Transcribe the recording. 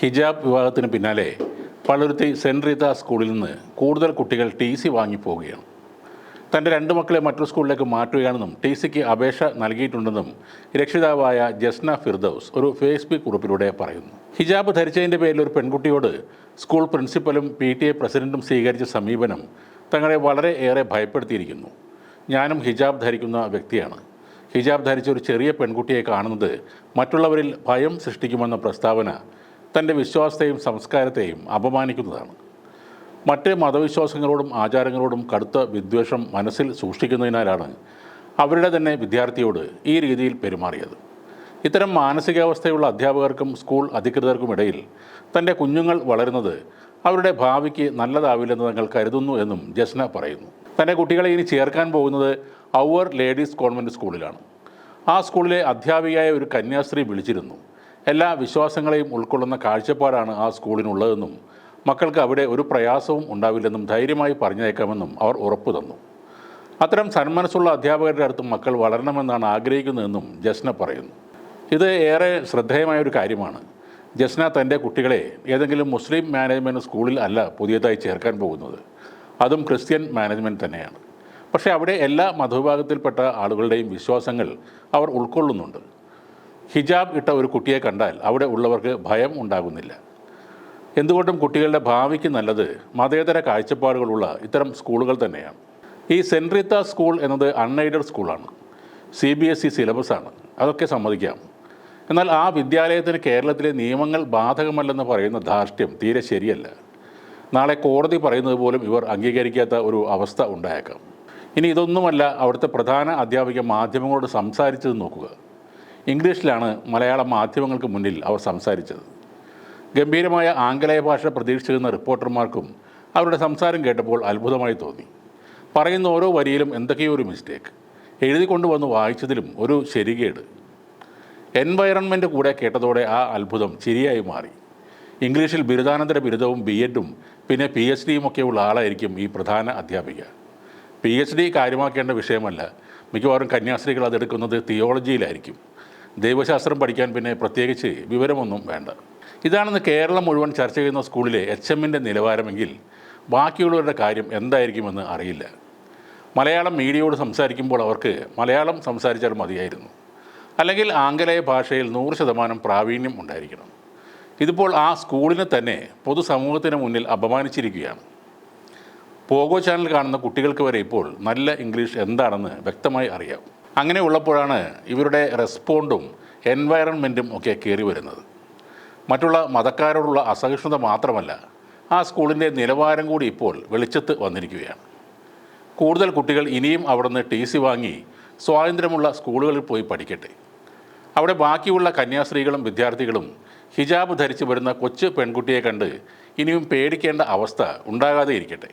ഹിജാബ് വിവാഹത്തിന് പിന്നാലെ പള്ളുരുത്തി സെന്റ് റീത്ത സ്കൂളിൽ നിന്ന് കൂടുതൽ കുട്ടികൾ ടി സി വാങ്ങിപ്പോവുകയാണ്. തന്റെ രണ്ട് മക്കളെ മറ്റൊരു സ്കൂളിലേക്ക് മാറ്റുകയാണെന്നും ടി സിക്ക് അപേക്ഷ നൽകിയിട്ടുണ്ടെന്നും രക്ഷിതാവായ ജസ്ന ഫിർദൌസ് ഒരു ഫേസ്ബുക്ക് കുറിപ്പിലൂടെ പറയുന്നു. ഹിജാബ് ധരിച്ചതിന്റെ പേരിൽ ഒരു പെൺകുട്ടിയോട് സ്കൂൾ പ്രിൻസിപ്പലും പി ടി എ പ്രസിഡന്റും സ്വീകരിച്ച സമീപനം തങ്ങളെ വളരെ ഏറെ ഭയപ്പെടുത്തിയിരിക്കുന്നു. ഞാനും ഹിജാബ് ധരിക്കുന്ന വ്യക്തിയാണ്. ഹിജാബ് ധരിച്ച ഒരു ചെറിയ പെൺകുട്ടിയെ കാണുന്നത് മറ്റുള്ളവരിൽ ഭയം സൃഷ്ടിക്കുമെന്ന പ്രസ്താവന തന്റെ വിശ്വാസത്തെയും സംസ്കാരത്തെയും അപമാനിക്കുന്നതാണ്. മറ്റ് മതവിശ്വാസങ്ങളോടും ആചാരങ്ങളോടും കടുത്ത വിദ്വേഷം മനസ്സിൽ സൂക്ഷിക്കുന്നതിനാലാണ് അവരുടെ തന്നെ വിദ്യാർത്ഥിയോട് ഈ രീതിയിൽ പെരുമാറിയത്. ഇത്തരം മാനസികാവസ്ഥയുള്ള അധ്യാപകർക്കും സ്കൂൾ അധികൃതർക്കും ഇടയിൽ തന്റെ കുഞ്ഞുങ്ങൾ വളരുന്നത് അവരുടെ ഭാവിക്ക് നല്ലതാവില്ലെന്ന് തങ്ങൾ കരുതുന്നു എന്നും ജസ്ന പറയുന്നു. തന്റെ കുട്ടികളെ ഇനി ചേർക്കാൻ പോകുന്നത് ഔവർ ലേഡീസ് കോൺവെന്റ് സ്കൂളിലാണ്. ആ സ്കൂളിലെ അധ്യാപികയായ ഒരു കന്യാസ്ത്രീ വിളിച്ചിരുന്നു. എല്ലാ വിശ്വാസങ്ങളെയും ഉൾക്കൊള്ളുന്ന കാഴ്ചപ്പാടാണ് ആ സ്കൂളിനുള്ളതെന്നും മക്കൾക്ക് അവിടെ ഒരു പ്രയാസവും ഉണ്ടാവില്ലെന്നും ധൈര്യമായി പറഞ്ഞേക്കാമെന്നും അവർ ഉറപ്പു തന്നു. അത്തരം സന്മനസ്സുള്ള അധ്യാപകരുടെ അടുത്തും മക്കൾ വളരണമെന്നാണ് ആഗ്രഹിക്കുന്നതെന്നും ജസ്ന പറയുന്നു. ഇത് ഏറെ ശ്രദ്ധേയമായ ഒരു കാര്യമാണ്. ജസ്ന തന്റെ കുട്ടികളെ ഏതെങ്കിലും മുസ്ലിം മാനേജ്മെന്റ് സ്കൂളിൽ അല്ല പുതിയതായി ചേർക്കാൻ പോകുന്നത്. അതും ക്രിസ്ത്യൻ മാനേജ്മെന്റ് തന്നെയാണ്. പക്ഷേ അവിടെ എല്ലാ മതവിഭാഗത്തിൽപ്പെട്ട ആളുകളുടെയും വിശ്വാസങ്ങൾ അവർ ഉൾക്കൊള്ളുന്നുണ്ട്. ഹിജാബ് ഇട്ട ഒരു കുട്ടിയെ കണ്ടാൽ അവിടെ ഉള്ളവർക്ക് ഭയം ഉണ്ടാകുന്നില്ല. എന്തുകൊണ്ടും കുട്ടികളുടെ ഭാവിക്ക് നല്ലത് മതേതര കാഴ്ചപ്പാടുകളുള്ള ഇത്തരം സ്കൂളുകൾ തന്നെയാണ്. ഈ സെൻറിത്ത സ്കൂൾ എന്നത് അൺഎയ്ഡഡ് സ്കൂളാണ്. സി ബി എസ് ഇ സിലബസാണ്. അതൊക്കെ സമ്മതിക്കാം. എന്നാൽ ആ വിദ്യാലയത്തിന് കേരളത്തിലെ നിയമങ്ങൾ ബാധകമല്ലെന്ന് പറയുന്ന ധാർഷ്ട്യം തീരെ ശരിയല്ല. നാളെ കോടതി പറയുന്നത് പോലും ഇവർ അംഗീകരിക്കാത്ത ഒരു അവസ്ഥ ഉണ്ടായേക്കാം. ഇനി ഇതൊന്നുമല്ല അവിടുത്തെ പ്രധാന അധ്യാപിക മാധ്യമങ്ങളോട് സംസാരിച്ചത് നോക്കുക. ഇംഗ്ലീഷിലാണ് മലയാള മാധ്യമങ്ങൾക്ക് മുന്നിൽ അവർ സംസാരിച്ചത്. ഗംഭീരമായ ആംഗലേയ ഭാഷ പ്രതീക്ഷിച്ചിരുന്ന റിപ്പോർട്ടർമാർക്കും അവരുടെ സംസാരം കേട്ടപ്പോൾ അത്ഭുതമായി തോന്നി. പറയുന്ന ഓരോ വരിയിലും എന്തൊക്കെയോ ഒരു മിസ്റ്റേക്ക് എഴുതി കൊണ്ടുവന്ന് വായിച്ചതിലും ഒരു ശരികേട്. എൻവയറൺമെന്റ് കൂടെ കേട്ടതോടെ ആ അത്ഭുതം ചിരിയായി മാറി. ഇംഗ്ലീഷിൽ ബിരുദാനന്തര ബിരുദവും ബി എഡും പിന്നെ പി എച്ച് ഡിയും ഒക്കെ ഉള്ള ആളായിരിക്കും ഈ പ്രധാന അധ്യാപിക. പി എച്ച് ഡി കാര്യമാക്കേണ്ട വിഷയമല്ല. മിക്കവാറും കന്യാസ്ത്രീകൾ അതെടുക്കുന്നത് തിയോളജിയിലായിരിക്കും ദൈവശാസ്ത്രം പഠിക്കാൻ പിന്നെ പ്രത്യേകിച്ച് വിവരമൊന്നും വേണ്ട. ഇതാണെന്ന് കേരളം മുഴുവൻ ചർച്ച ചെയ്യുന്ന സ്കൂളിലെ എച്ച് എമ്മിന്റെ നിലവാരമെങ്കിൽ ബാക്കിയുള്ളവരുടെ കാര്യം എന്തായിരിക്കുമെന്ന് അറിയില്ല. മലയാളം മീഡിയയോട് സംസാരിക്കുമ്പോൾ അവർക്ക് മലയാളം സംസാരിച്ചാൽ മതിയായിരുന്നു. അല്ലെങ്കിൽ ആംഗലേയ ഭാഷയിൽ നൂറ് ശതമാനം പ്രാവീണ്യം ഉണ്ടായിരിക്കണം. ഇതിപ്പോൾ ആ സ്കൂളിനെ തന്നെ പൊതുസമൂഹത്തിന് മുന്നിൽ അപമാനിച്ചിരിക്കുകയാണ്. പോഗോ ചാനൽ കാണുന്ന കുട്ടികൾക്ക് വരെ ഇപ്പോൾ നല്ല ഇംഗ്ലീഷ് എന്താണെന്ന് വ്യക്തമായി അറിയാം. അങ്ങനെ ഉള്ളപ്പോഴാണ് ഇവരുടെ റെസ്പോണ്ടും എൻവയറൺമെന്റും ഒക്കെ കയറി വരുന്നത്. മറ്റുള്ള മതക്കാരോടുള്ള അസഹിഷ്ണുത മാത്രമല്ല ആ സ്കൂളിന്റെ നിലവാരം കൂടി ഇപ്പോൾ വെളിച്ചത്ത് വന്നിരിക്കുകയാണ്. കൂടുതൽ കുട്ടികൾ ഇനിയും അവിടുന്ന് ടി സി വാങ്ങി സ്വാതന്ത്ര്യമുള്ള സ്കൂളുകളിൽ പോയി പഠിക്കട്ടെ. അവിടെ ബാക്കിയുള്ള കന്യാസ്ത്രീകളും വിദ്യാർത്ഥികളും ഹിജാബ് ധരിച്ചു വരുന്ന കൊച്ചു പെൺകുട്ടിയെ കണ്ട് ഇനിയും പേടിക്കേണ്ട അവസ്ഥ ഉണ്ടാകാതെ ഇരിക്കട്ടെ.